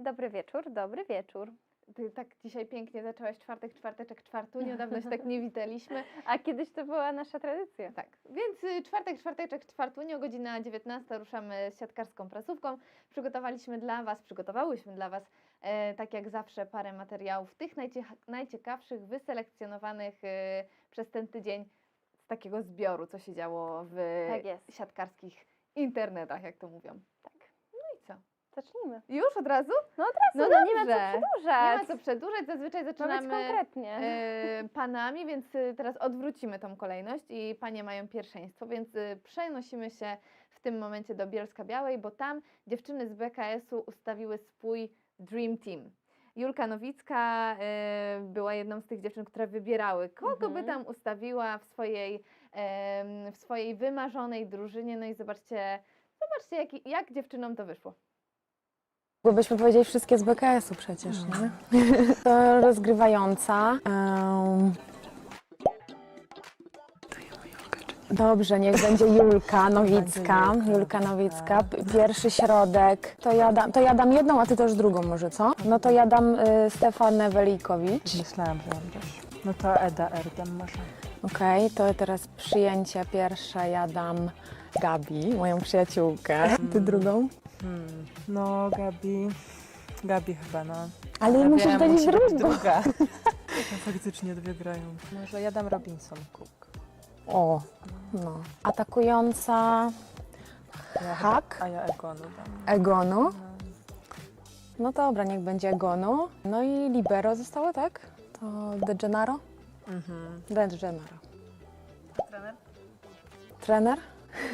Dobry wieczór, dobry wieczór. Ty tak dzisiaj pięknie zaczęłaś czwartek, czwarteczek, czwartu. Niedawno się tak nie witaliśmy. A kiedyś to była nasza tradycja. Tak, więc y, czwartek, czwarteczek, czwartunio, godzina 19 ruszamy z siatkarską prasówką. Przygotowaliśmy dla Was, przygotowałyśmy dla Was, e, tak jak zawsze, parę materiałów, tych najcie, najciekawszych, wyselekcjonowanych e, przez ten tydzień z takiego zbioru, co się działo w Tak siatkarskich internetach, jak to mówią. Tak. Zacznijmy. Już od razu? No od razu, No no, nie ma co przedłużać. Nie ma co przedłużać, zazwyczaj Ma zaczynamy konkretnie. e, panami, więc y, teraz odwrócimy tą kolejność i panie mają pierwszeństwo, więc y, przenosimy się w tym momencie do Bielska Białej, bo tam dziewczyny z BKS-u ustawiły swój Dream Team. Julka Nowicka y, była jedną z tych dziewczyn, które wybierały, kogo by Mhm. tam ustawiła w swojej, w swojej wymarzonej drużynie. No i zobaczcie, zobaczcie jak, jak dziewczynom to wyszło. Mogłybyśmy powiedzieć wszystkie z BKS-u przecież, nie? To rozgrywająca. em, Dobrze, niech będzie Julka Nowicka. Julka Nowicka. P- Pierwszy środek. To ja, dam, to ja dam jedną, a ty też drugą może, co? No to ja dam y, Stefanę Welikowicz. Myślałam, że będziesz. No to Eda Erdem może. Okej, to teraz przyjęcie pierwsze ja dam Gabi, moją przyjaciółkę. Ty drugą? Hmm. No Gabi. Gabi chyba, no. Ale Ja musisz dać musi być drugą. druga. No, faktycznie dwie grają. Może ja dam Robinson Cook. O, no. Atakująca Ja Hak? chyba- A ja Egonu dam. Egonu. No. No dobra, niech będzie Egonu. No i Libero zostało, tak? To De Gennaro? Mhm. De Gennaro. Trener? Trener?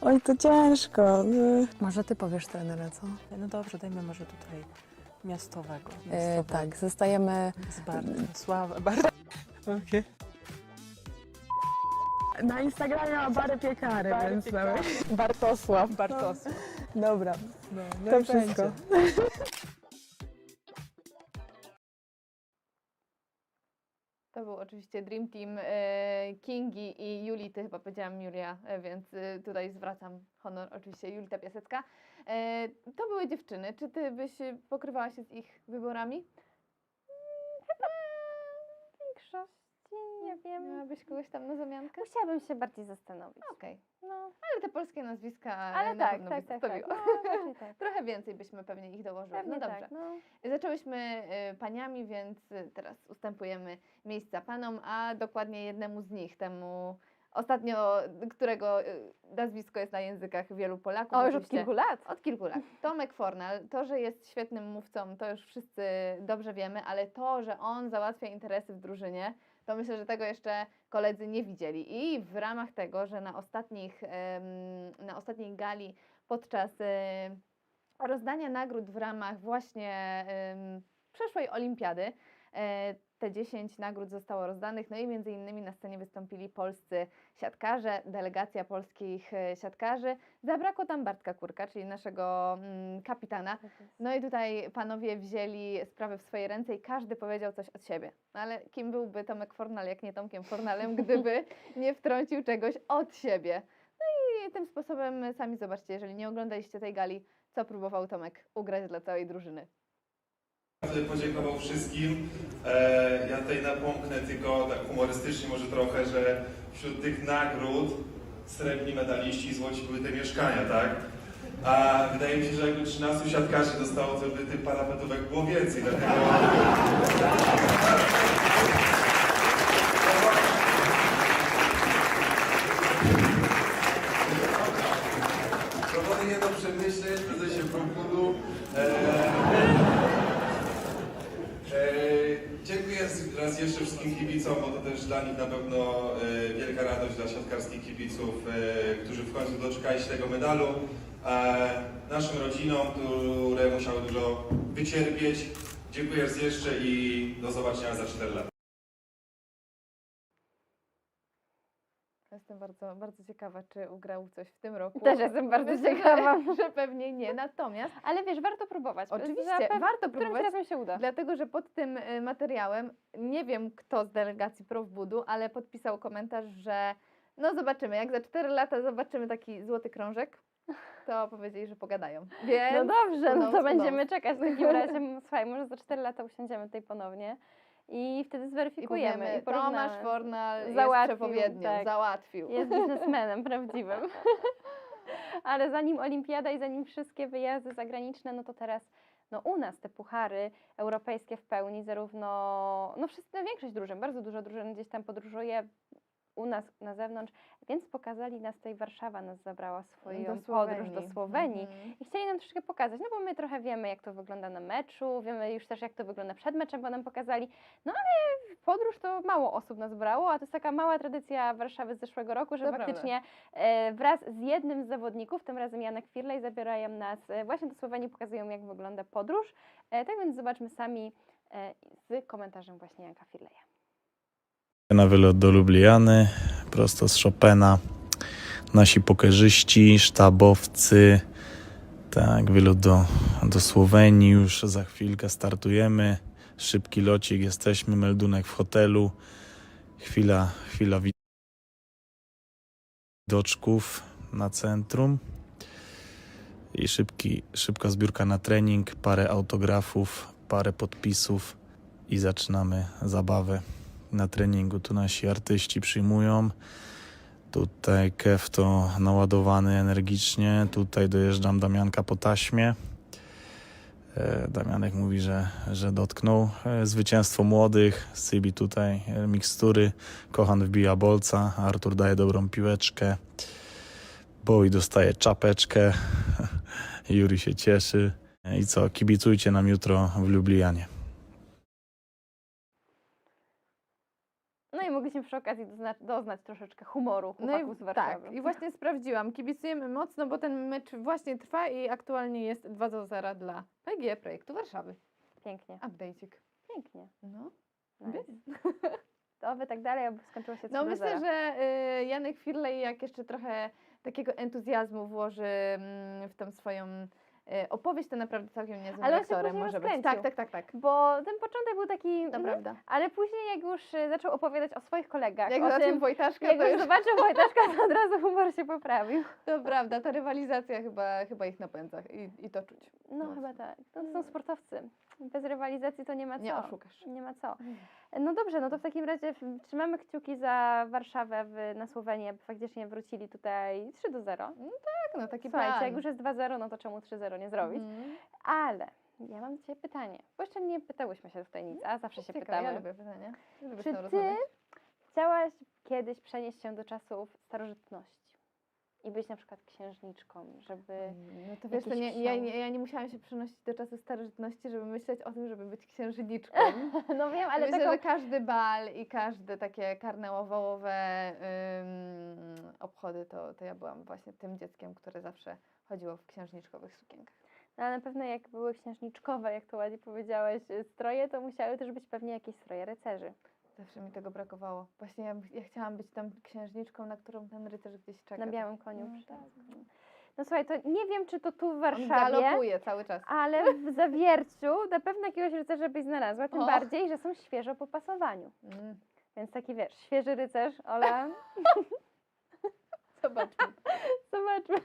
Oj, to ciężko. Może ty powiesz trenera, co? No dobrze, dajmy może tutaj miastowego. E, miastowego. tak, zostajemy Z Bartem. Sława. Bart. Okej. na Instagramie ma Bary Piekary, Bary więc Piekary. nawet- Bartosław. Bartosław. Dobra, No, no to i wszystko. będzie. To był oczywiście Dream Team e, Kingi i Julii, ty chyba powiedziałam Julia, e, więc e, tutaj zwracam honor oczywiście Julita Piasecka. To były dziewczyny, czy ty byś pokrywała się z ich wyborami? W większości, nie wiem. Miałabyś kogoś tam na zamiankę? Musiałabym się bardziej zastanowić. Okej, No, ale te polskie nazwiska ale na tak, pewno tak, byś tak, tak. No, tak. Trochę więcej byśmy pewnie ich dołożyły. Pewnie no dobrze. tak. No. Zaczęłyśmy e, paniami, więc e, teraz ustępujemy miejsca panom, a dokładnie jednemu z nich, temu ostatnio, którego e, nazwisko jest na językach wielu Polaków. O, już od kilku lat. Od kilku lat. Tomek Fornal, to, że jest świetnym mówcą, to już wszyscy dobrze wiemy, ale to, że on załatwia interesy w drużynie, to myślę, że tego jeszcze koledzy nie widzieli. I w ramach tego, że na, ostatnich, na ostatniej gali podczas em, rozdania nagród w ramach właśnie przeszłej olimpiady, e, te 10 nagród zostało rozdanych, no i między innymi na scenie wystąpili polscy siatkarze, delegacja polskich e, siatkarzy. Zabrakło tam Bartka Kurka, czyli naszego mm, kapitana. No i tutaj panowie wzięli sprawę w swoje ręce i każdy powiedział coś od siebie. No ale kim byłby Tomek Fornal, jak nie Tomkiem Fornalem, gdyby nie wtrącił czegoś od siebie. No i tym sposobem sami zobaczcie, jeżeli nie oglądaliście tej gali, co próbował Tomek ugrać dla całej drużyny. Podziękował wszystkim. E, ja tutaj napomknę tylko tak humorystycznie może trochę, że wśród tych nagród srebrni medaliści i złoci były te mieszkania, tak? A wydaje mi się, że jakby 13 siatkarzy dostało, to by tych parapetówek było więcej, dlatego... wszystkim kibicom, bo to też dla nich na pewno e, wielka radość dla siatkarskich kibiców, e, którzy w końcu doczekali się tego medalu. Naszym rodzinom, które musiały dużo wycierpieć. Dziękuję raz jeszcze i do zobaczenia za 4 lata. Jestem bardzo, bardzo ciekawa, czy ugrał coś w tym roku. Też jestem bardzo Myślę, ciekawa. Że, że pewnie nie. Natomiast Ale wiesz, warto próbować. Oczywiście, Zapew- warto próbować. razem się uda. Dlatego, że pod tym y, materiałem nie wiem kto z delegacji Profbudu, ale podpisał komentarz, że no zobaczymy, jak za 4 lata zobaczymy taki złoty krążek, to powiedzieli, że pogadają. Więc No dobrze, no to będziemy czekać w takim razie. Słuchaj, może za 4 lata usiądziemy tutaj ponownie i wtedy i zweryfikujemy powiemy, i. Tomasz Fornal jest Załatwił, przepowiednią, tak. załatwił. Jest biznesmenem prawdziwym. Ale zanim olimpiada i zanim wszystkie wyjazdy zagraniczne, no to teraz no u nas te puchary europejskie w pełni, zarówno, no wszyscy, większość drużyn, bardzo dużo drużyn gdzieś tam podróżuje u nas na zewnątrz, więc pokazali nas tutaj, Warszawa nas zabrała swoją podróż do Słowenii. Mhm. I chcieli nam troszkę pokazać, no bo my trochę wiemy, jak to wygląda na meczu, wiemy już też, jak to wygląda przed meczem, bo nam pokazali. No ale podróż to mało osób nas brało, a to jest taka mała tradycja Warszawy z zeszłego roku, że To faktycznie e, wraz z jednym z zawodników, tym razem Janek Firlej, zabierają nas e, właśnie do Słowenii, pokazują, jak wygląda podróż. E, tak więc zobaczmy sami z komentarzem właśnie Janka Firleja. Na wylot do Lubliany, prosto z Chopina. Nasi pokerzyści, sztabowcy. Tak, wylot do, do Słowenii. Już za chwilkę startujemy. Szybki locik, jesteśmy. Meldunek w hotelu. Chwila, chwila widoczków na centrum. I szybki, szybka zbiórka na trening, parę autografów, parę podpisów i zaczynamy zabawę na treningu. Tu nasi artyści przyjmują. Tutaj Kev to naładowany energicznie. Tutaj dojeżdżam Damianka po taśmie. E, Damianek mówi, że, że dotknął. E, Zwycięstwo młodych. Sybi tutaj e, mikstury. Kochan wbija bolca. Artur daje dobrą piłeczkę. Boy dostaje czapeczkę. Juri się cieszy. I co? Kibicujcie nam jutro w Lublianie. No i mogliśmy przy okazji doznać, doznać troszeczkę humoru No chłopaków i z Warszawy. tak, i właśnie sprawdziłam. Kibicujemy mocno, bo ten mecz właśnie trwa i aktualnie jest 2 do 0 dla PG Projektu Warszawy. Pięknie, Update'ik. pięknie. No. Nice. To by tak dalej, aby skończyło się 3 No myślę, 0. że y, Janek Firlej jak jeszcze trochę takiego entuzjazmu włoży mm, w tą swoją opowieść, to naprawdę całkiem niezłym Ale aktorem może być. Tak, tak, tak, tak. Bo ten początek był taki, To prawda. ale później jak już y, zaczął opowiadać o swoich kolegach, Jak zobaczył tym, Wojtaszka, jak to już zobaczył Wojtaszka, to od razu humor się poprawił. to prawda, ta rywalizacja chyba, chyba ich napędza i, i to czuć. No Mocno. chyba tak. No, to są sportowcy. Bez rywalizacji to nie ma co. Nie oszukasz. Nie ma co. No dobrze, no to w takim razie trzymamy kciuki za Warszawę w, na Słowenię, aby faktycznie wrócili tutaj 3 do 0. Tak, no taki Słuchajcie, plan. jak już jest 2-0, no to czemu 3-0 nie zrobić? Mhm. Ale ja mam Ciebie pytanie, bo jeszcze nie pytałyśmy się tutaj nic, a zawsze się Ciekawe, pytamy. Ja lubię pytania. Lubię Czy Ty chciałaś kiedyś przenieść się do czasów starożytności i być na przykład księżniczką, żeby... No to wiesz, to nie, ja, nie, ja nie musiałam się przenosić do czasu starożytności, żeby myśleć o tym, żeby być księżniczką. No wiem, ale Myślę, taką... że każdy bal i każde takie karnełowołowe ym, obchody, to, to ja byłam właśnie tym dzieckiem, które zawsze chodziło w księżniczkowych sukienkach. No, ale na pewno jak były księżniczkowe, jak to ładnie powiedziałaś, y, stroje, to musiały też być pewnie jakieś stroje rycerzy. Zawsze mi tego brakowało. Właśnie ja, ja chciałam być tą księżniczką, na którą ten rycerz gdzieś czeka. Na białym koniu. No, tak. No słuchaj, to nie wiem, czy to tu w On Warszawie, galopuje cały czas. ale w Zawierciu na pewno jakiegoś rycerza byś znalazła, tym Och. bardziej, że są świeżo po pasowaniu. Mm. Więc taki wiesz, świeży rycerz, Ola, Zobaczmy. zobaczmy.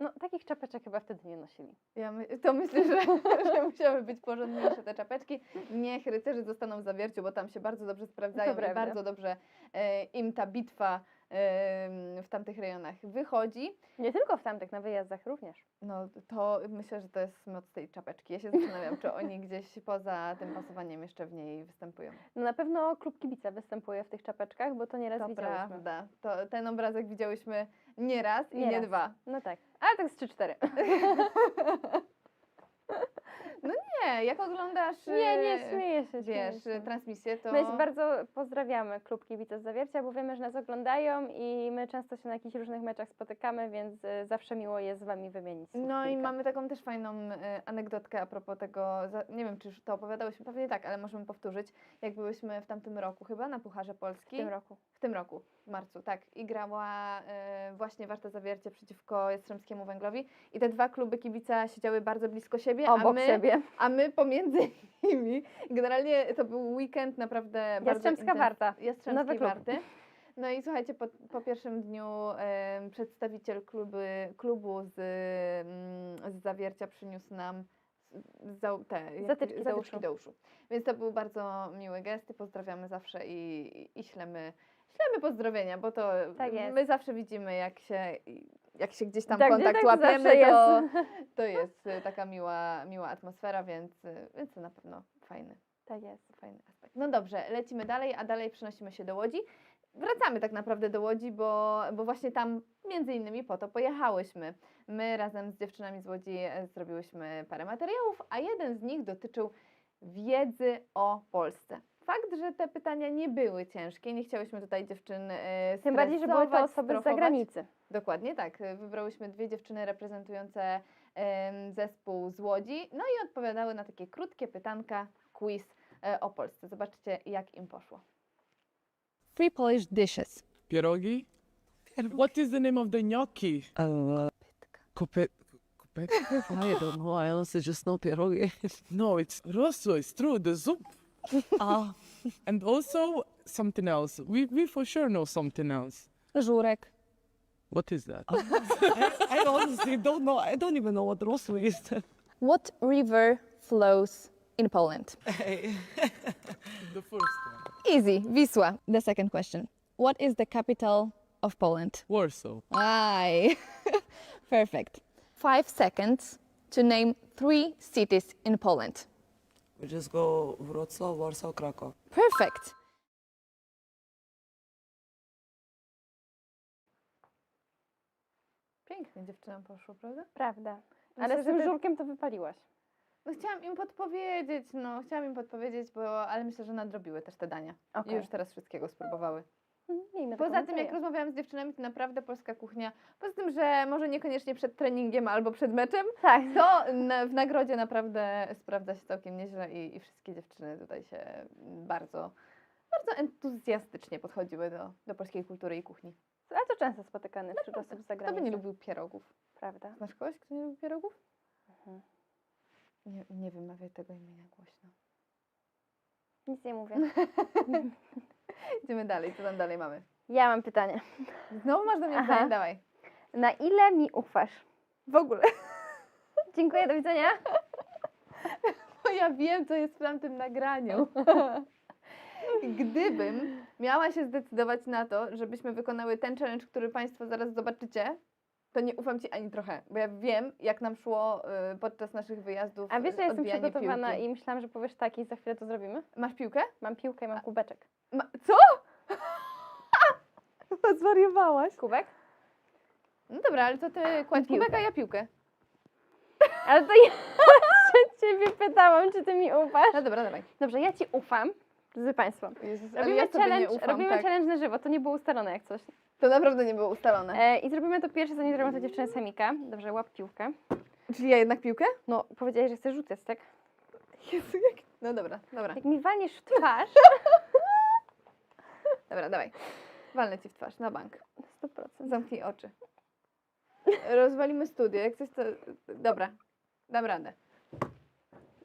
No takich czapeczek chyba wtedy nie nosili. Ja my, to myślę, że, że musiały być porządniejsze te czapeczki. Niech rycerze zostaną w zawierciu, bo tam się bardzo dobrze sprawdzają i prawda. bardzo dobrze e, im ta bitwa w tamtych rejonach wychodzi, Nie tylko w tamtych, na wyjazdach również. no to myślę, że to jest moc tej czapeczki. Ja się zastanawiam, czy oni gdzieś poza tym pasowaniem jeszcze w niej występują. No na pewno klub kibica występuje w tych czapeczkach, bo to nieraz To widziałyśmy. prawda. To, ten obrazek widziałyśmy nie raz i Nie nie dwa. No tak, ale tak z 3-4. Nie, jak oglądasz Nie, nie, e, śmieję się. śmieję wiesz, się. transmisję, to My bardzo pozdrawiamy klub kibica z Zawiercia, bo wiemy, że nas oglądają i my często się na jakichś różnych meczach spotykamy, więc y, zawsze miło jest z wami wymienić No i mamy taką też fajną e, anegdotkę a propos tego, nie wiem czy już to opowiadałyśmy, pewnie tak, ale możemy powtórzyć, jak byłyśmy w tamtym roku chyba na Pucharze Polski. w tym roku. W tym roku, w marcu, tak. I grała e, właśnie Warta Zawiercie przeciwko Jastrzębskiemu Węglowi. I te dwa kluby kibica siedziały bardzo blisko siebie, a Obok my, siebie. a my pomiędzy nimi. Generalnie to był weekend naprawdę bardzo Jastrzębska Warta. Jastrzębskiej. Warty. No i słuchajcie, po, po pierwszym dniu przedstawiciel kluby, klubu z, mm, z Zawiercia przyniósł nam za, te, Zatyczki do uszu. do uszu. Więc to był bardzo miły gest i pozdrawiamy zawsze i, i ślemy, ślemy pozdrowienia, bo to Tak my zawsze widzimy, jak się, jak się gdzieś tam Tak, kontakt tak łapiemy, to, jest. to jest y, taka miła, miła atmosfera, więc, y, więc to na pewno fajny, Tak jest. fajny aspekt. No dobrze, lecimy dalej, a dalej przenosimy się do Łodzi. Wracamy tak naprawdę do Łodzi, bo, bo właśnie tam między innymi po to pojechałyśmy. My razem z dziewczynami z Łodzi e, zrobiłyśmy parę materiałów, a jeden z nich dotyczył wiedzy o Polsce. Fakt, że te pytania nie były ciężkie, nie chciałyśmy tutaj dziewczyn e, Tym bardziej, że były to stresować, osoby z strofować. zagranicy. Dokładnie tak. Wybrałyśmy dwie dziewczyny reprezentujące em, zespół z Łodzi, no i odpowiadały na takie krótkie pytanka, quiz e, o Polsce. Zobaczcie, jak im poszło. Three Polish dishes. Pierogi? What is the name of the gnocchi? Uh, Kopet... Kopet? I don't know. I honestly just know pierogi. No, it's rosso, it's true, the soup. ah, And also something else. We, we for sure know something else. Żurek. What is that? I honestly don't know. I don't even know what rosso is. What river flows in Poland? the first one. Easy, Wisła. The second question. What is the capital of Poland? Warsaw. Aye. Perfect. Five seconds to name three cities in Poland. We just go Wrocław, Warsaw, Krakow. Perfect. Pięknie dziewczynom poszło, prawda? Prawda. Myślę, Ale że z tym te- żurkiem to wypaliłaś. No chciałam im podpowiedzieć, no chciałam im podpowiedzieć, bo, ale myślę, że nadrobiły też te dania. I Okej. już teraz wszystkiego spróbowały. Mm, Miejmy Poza tym, jak rozmawiałam z dziewczynami, to naprawdę polska kuchnia, poza tym, że może niekoniecznie przed treningiem albo przed meczem, Tak. to na, w nagrodzie naprawdę sprawdza się całkiem nieźle i, i wszystkie dziewczyny tutaj się bardzo, bardzo entuzjastycznie podchodziły do, do polskiej kultury i kuchni. Ale to często spotykane wśród osób z Kto zagranicy. by nie lubił pierogów? Prawda. Znasz kogoś, kto nie lubi pierogów? Mhm. Nie, nie wymawiaj tego imienia głośno. Nic nie mówię. Idziemy dalej, co tam dalej mamy? Ja mam pytanie. Znowu masz do mnie Aha. pytanie, dawaj. Na ile mi ufasz? W ogóle. Dziękuję, do widzenia. Bo ja wiem, co jest w tamtym nagraniu. Gdybym miała się zdecydować na to, żebyśmy wykonały ten challenge, który Państwo zaraz zobaczycie, to nie ufam Ci ani trochę, bo ja wiem, jak nam szło y, podczas naszych wyjazdów A wiesz, że jestem odbijanie przygotowana piłki. i myślałam, że powiesz tak i za chwilę to zrobimy? Masz piłkę? Mam piłkę i mam kubeczek. Ma... Co? Zwariowałaś. Kubek? No dobra, ale to Ty kładź Piłkę. kubek, a ja piłkę. Ale to ja się ciebie pytałam, czy ty mi ufasz. No dobra, dawaj. Dobrze, ja ci ufam. Drodzy Państwo, Jezus, ale robimy, ja challenge, ufam, robimy tak. challenge na żywo, to nie było ustalone jak coś. To naprawdę nie było ustalone. E, I zrobimy to pierwsze, zanim zrobią to dziewczyny Semika. Dobrze, łap piłkę. Czyli ja jednak piłkę? No, powiedziałeś, że chcesz rzucać, tak? Jezu, jak... No dobra, dobra. Jak mi walniesz w twarz, Dobra, dawaj. Walnę Ci w twarz, na bank. 100%. Zamknij oczy. Rozwalimy studio, jak coś to... Dobra, dam radę.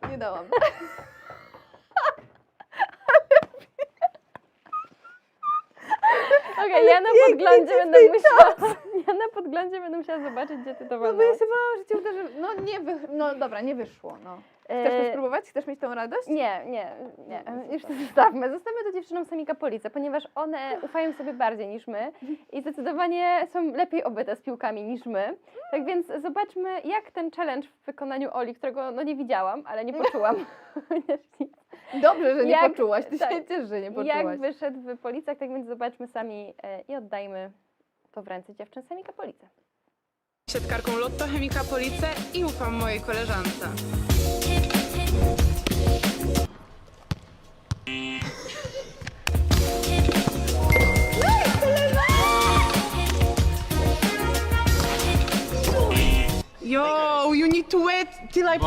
Nie dałam. Okej, ja na podglądzie będę musiała, ja na podglądzie będę musiała zobaczyć, gdzie ty to No bo ja się bałam, że Cię uderzy... No nie wy... No dobra, nie wyszło, no. Chcesz to E, spróbować? Chcesz mieć tą radość? Nie, nie, nie. No, Już to zostawmy. Zostawmy to dziewczynom Semika Police, ponieważ one ufają sobie bardziej niż my i zdecydowanie są lepiej obyte z piłkami niż my. Tak więc zobaczmy, jak ten challenge w wykonaniu Oli, którego no nie widziałam, ale nie poczułam. Dobrze, że nie Jak- poczułaś. Ty tak. się ciesz, że nie jak poczułaś. wyszedł w Policach, tak więc zobaczmy sami e, i oddajmy to w ręce dziewczyn Semika Police. siatkarką Lotto Chemika Police i ufam mojej koleżance. Yo, you need to wait till I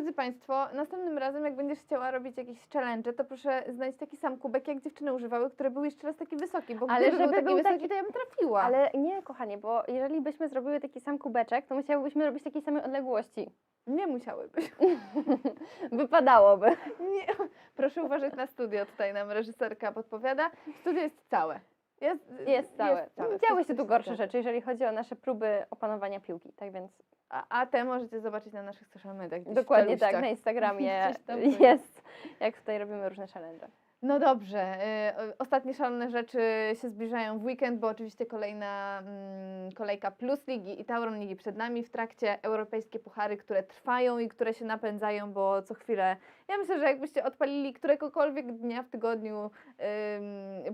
Drodzy Państwo, następnym razem, jak będziesz chciała robić jakieś challenge, to proszę znaleźć taki sam kubek, jak dziewczyny używały, który był jeszcze raz taki wysoki, bo Ale gdyby był żeby taki był wysoki, taki- to ja bym trafiła. Ale nie, kochanie, bo jeżeli byśmy zrobiły taki sam kubeczek, to musiałybyśmy robić takiej samej odległości. Nie musiałyby. Wypadałoby. Nie. Proszę uważać na studio, tutaj nam reżyserka podpowiada. Studio jest całe. Jest, Jest całe. Jest całe. Działy się tu gorsze rzeczy, jeżeli chodzi o nasze próby opanowania piłki, tak więc A, a te możecie zobaczyć na naszych social mediach. dokładnie tak, na Instagramie jest, jak tutaj robimy różne challenge. No dobrze. y, Ostatnie szalone rzeczy się zbliżają w weekend, bo oczywiście kolejna mm, kolejka Plus Ligi i Tauron Ligi przed nami w trakcie europejskie puchary, które trwają i które się napędzają, bo co chwilę. Ja myślę, że jakbyście odpalili któregokolwiek dnia w tygodniu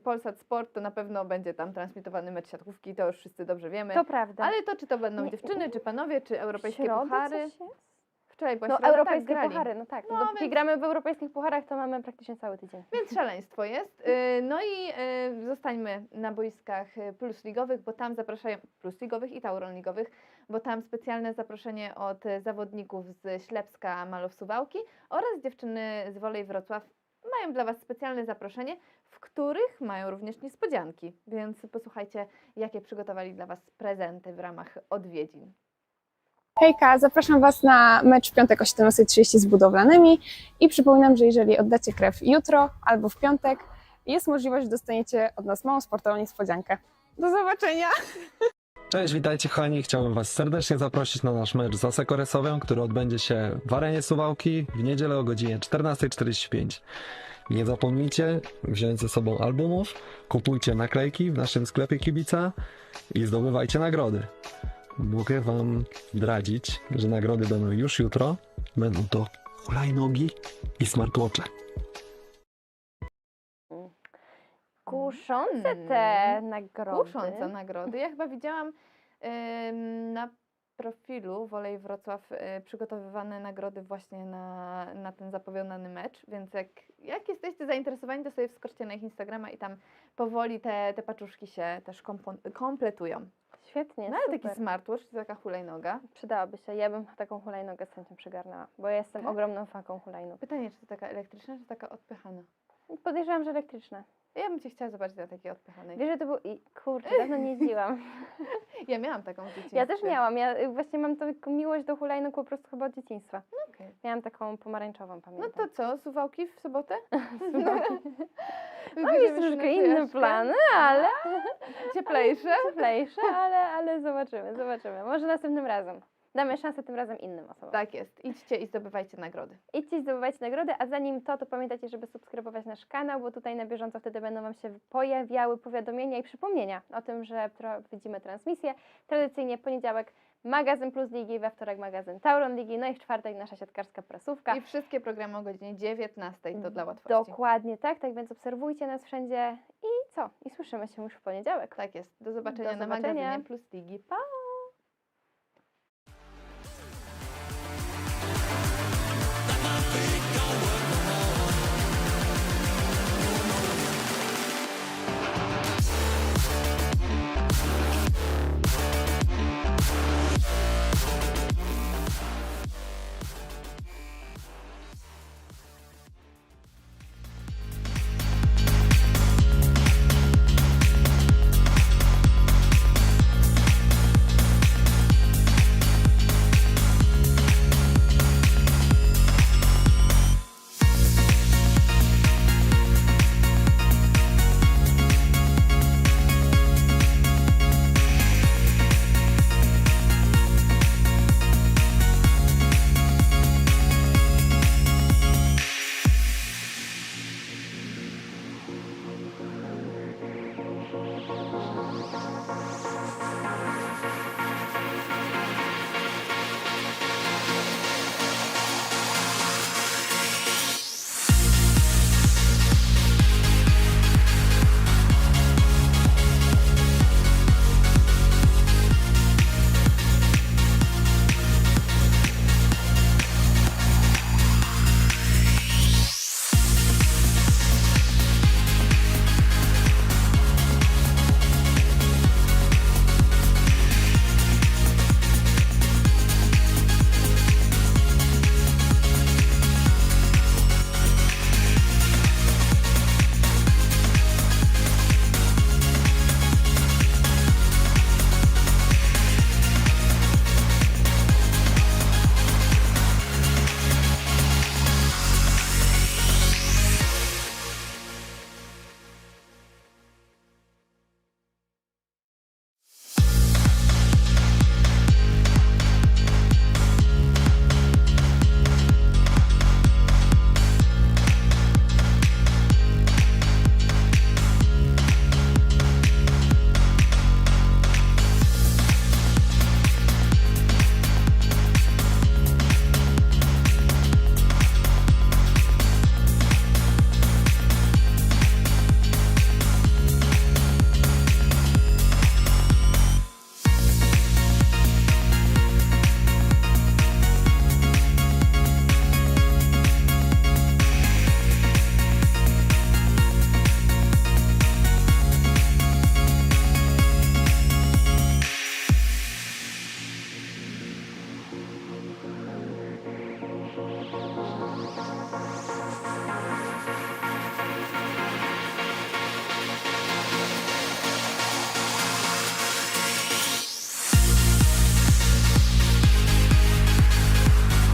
Polsat Sport, to na pewno będzie tam transmitowany mecz siatkówki, to już wszyscy dobrze wiemy. To prawda. Ale to czy to będą dziewczyny, czy panowie, czy europejskie puchary? Wczoraj była No środa, europejskie tak, puchary, no tak. No, No, dopóki więc- gramy w europejskich pucharach, to mamy praktycznie cały tydzień. Więc szaleństwo jest. Y, No i y, zostańmy na boiskach y, plus ligowych, bo tam zapraszają plus ligowych i tauron ligowych, bo tam specjalne zaproszenie od zawodników z Ślepska Malow Suwałki oraz dziewczyny z Wolej Wrocław mają dla Was specjalne zaproszenie, w których mają również niespodzianki. Więc posłuchajcie, jakie przygotowali dla Was prezenty w ramach odwiedzin. Hejka, zapraszam Was na mecz w piątek o 17.30 z budowlanymi i przypominam, że jeżeli oddacie krew jutro albo w piątek, jest możliwość, że dostaniecie od nas małą sportową niespodziankę. Do zobaczenia! Cześć, witajcie kochani. Chciałbym Was serdecznie zaprosić na nasz mecz z Asekoresowem, który odbędzie się w arenie Suwałki w niedzielę o godzinie 14.45. Nie zapomnijcie wziąć ze sobą albumów, kupujcie naklejki w naszym sklepie kibica i zdobywajcie nagrody. Mogę Wam zdradzić, że nagrody będą już jutro. Będą to hulajnogi i smartwatche. Kuszące te nagrody. Kuszące nagrody. Ja chyba widziałam ym, na profilu Wolej Wrocław y, przygotowywane nagrody właśnie na, na ten zapowiadany mecz, więc jak, jak jesteście zainteresowani, to sobie wskoczcie na ich Instagrama i tam powoli te, te paczuszki się też kompon- kompletują. Świetnie, No ale taki super. smartwatch, to taka hulajnoga. Przydałaby się. Ja bym taką hulajnogę z chęcią przygarnęła, bo ja jestem Tak? ogromną fanką hulajnóg. Pytanie, czy to taka elektryczna, czy taka odpychana? Podejrzewam, że elektryczne. Ja bym Cię chciała zobaczyć na takiej odpychanej. Wiesz, że to był... I, kurczę, dawno nie jeździłam. Ja miałam taką w dzieciństwie. Ja też miałam. Ja y, właśnie mam taką miłość do hulajnóg po prostu chyba od dzieciństwa. Okej. Miałam taką pomarańczową, No pamiętam. to co, suwałki w sobotę? Mam jest troszkę inny plan, ale Cieplejsze? cieplejsze, ale, ale zobaczymy, zobaczymy. Może następnym razem. Damy szansę tym razem innym osobom. Tak jest. Idźcie i zdobywajcie nagrody. Idźcie i zdobywajcie nagrody, a zanim to, to pamiętajcie, żeby subskrybować nasz kanał, bo tutaj na bieżąco wtedy będą Wam się pojawiały powiadomienia i przypomnienia o tym, że prowadzimy transmisję. Tradycyjnie poniedziałek magazyn Plus Ligi, we wtorek magazyn Tauron Ligi, no i w czwartek nasza siatkarska prasówka. I wszystkie programy o godzinie 19 to dla łatwości. Dokładnie tak, tak więc obserwujcie nas wszędzie i co? I słyszymy się już w poniedziałek. Tak jest. Do zobaczenia Do na zobaczenia. magazynie Plus Ligi. Pa!